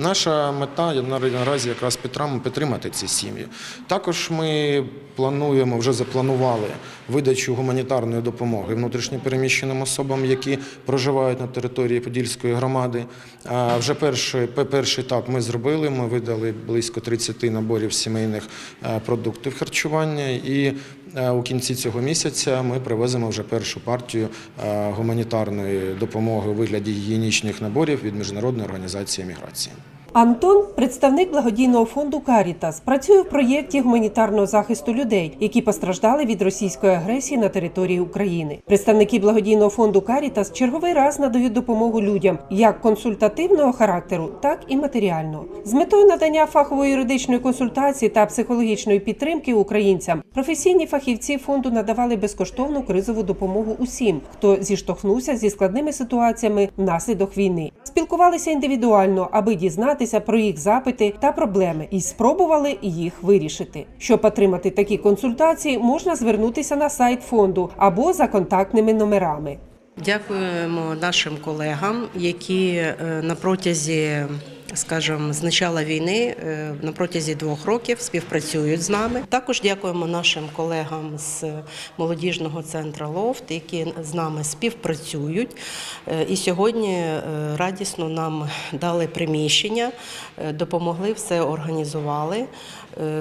Наша мета наразі якраз підтримати ці сім'ї. Також ми плануємо, вже запланували видачу гуманітарної допомоги внутрішньопереміщеним особам, які проживають на території Подільської громади. Вже перший, перший етап ми зробили. Ми видали близько 30 наборів сімейних продуктів харчування і у кінці цього місяця ми привеземо вже першу партію е, гуманітарної допомоги у вигляді гігієнічних наборів від міжнародної організації міграції. Антон, представник благодійного фонду Карітас, працює в проєкті гуманітарного захисту людей, які постраждали від російської агресії на території України. Представники благодійного фонду Карітас черговий раз надають допомогу людям як консультативного характеру, так і матеріального. З метою надання фахової юридичної консультації та психологічної підтримки українцям професійні фахівці фонду надавали безкоштовну кризову допомогу усім, хто зіштовхнувся зі складними ситуаціями внаслідок війни. Спілкувалися індивідуально, аби дізнатися про їх запити та проблеми, і спробували їх вирішити. Щоб отримати такі консультації, можна звернутися на сайт фонду або за контактними номерами. Дякуємо нашим колегам, які е, на протязі, скажімо, з начала війни, е, на протязі двох років співпрацюють з нами. Також дякуємо нашим колегам з молодіжного центру Лофт, які з нами співпрацюють. Е, І сьогодні е, радісно нам дали приміщення, допомогли, все організували.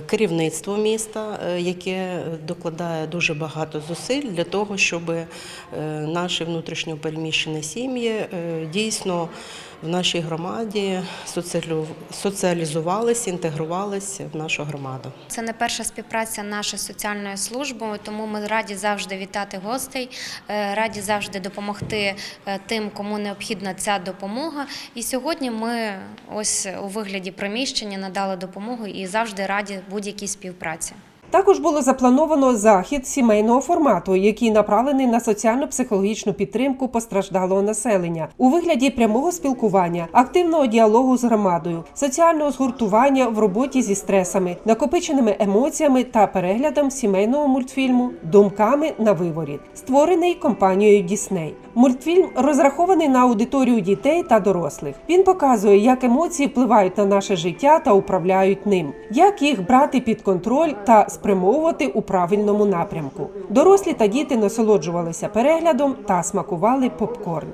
Керівництво міста, яке докладає дуже багато зусиль для того, щоб наші внутрішньопереміщені сім'ї дійсно в нашій громаді соціалізувалися, інтегрувалися в нашу громаду. Це не перша співпраця наша з соціальною службою, тому ми раді завжди вітати гостей, е, раді завжди допомогти е, тим, кому необхідна ця допомога. І сьогодні ми ось у вигляді приміщення надали допомогу і завжди раді будь-якій співпраці. Також було заплановано захід сімейного формату, який направлений на соціально-психологічну підтримку постраждалого населення у вигляді прямого спілкування, активного діалогу з громадою, соціального згуртування в роботі зі стресами, накопиченими емоціями та переглядом сімейного мультфільму Думками на виворіт, створений компанією Дісней. Мультфільм розрахований на аудиторію дітей та дорослих. Він показує, як емоції впливають на наше життя та управляють ним, як їх брати під контроль та спрямовувати у правильному напрямку. Дорослі та діти насолоджувалися переглядом та смакували попкорн.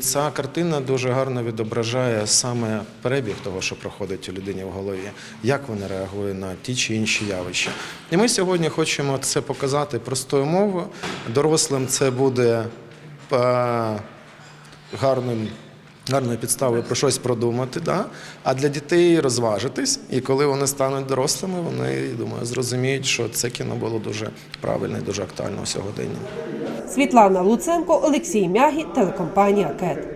Ця картина дуже гарно відображає саме перебіг того, що проходить у людині в голові, як вона реагує на ті чи інші явища. І ми сьогодні хочемо це показати простою мовою. Дорослим це буде гарним. Гарною підставою про щось продумати, да? а для дітей розважитись. І коли вони стануть дорослими, вони я думаю, зрозуміють, що це кіно було дуже правильне і дуже актуально сьогодення. Світлана Луценко, Олексій Мягі, телекомпанія КЕТ.